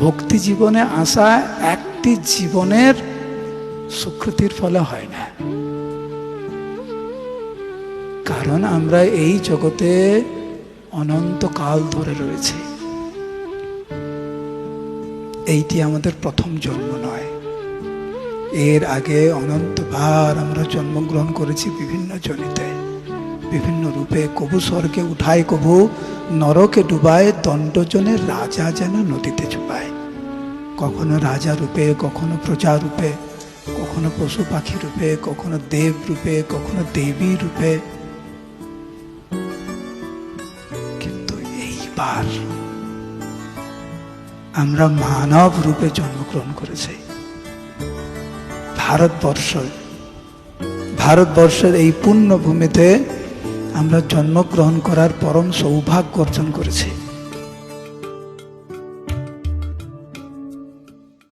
ভক্তি জীবনে আসা একটি জীবনের সুকৃতির ফলে হয় না। কারণ আমরা এই জগতে অনন্ত কাল ধরে রয়েছে। এইটি আমাদের প্রথম জন্ম নয়। এর আগে অনন্তবার আমরা জন্মগ্রহণ করেছি বিভিন্ন জনিতে। বিভিন্ন রূপে কবু স্বর্গে উঠায় কবু, নরকে ডুবায় দণ্ডজনের রাজা যেন নদীতে চুপায়। কখনো রাজা রূপে, কখনো প্রজা রূপে, কখনো পশু পাখি রূপে, কখনো দেব রূপে, কখনো দেবী রূপে। কিন্তু এইবার আমরা মানব রূপে জন্মগ্রহণ করেছি। ভারতবর্ষ, ভারতবর্ষের এই পূর্ণভূমিতে আমরা জন্মগ্রহণ করার পরম সৌভাগ্য অর্জন করেছি।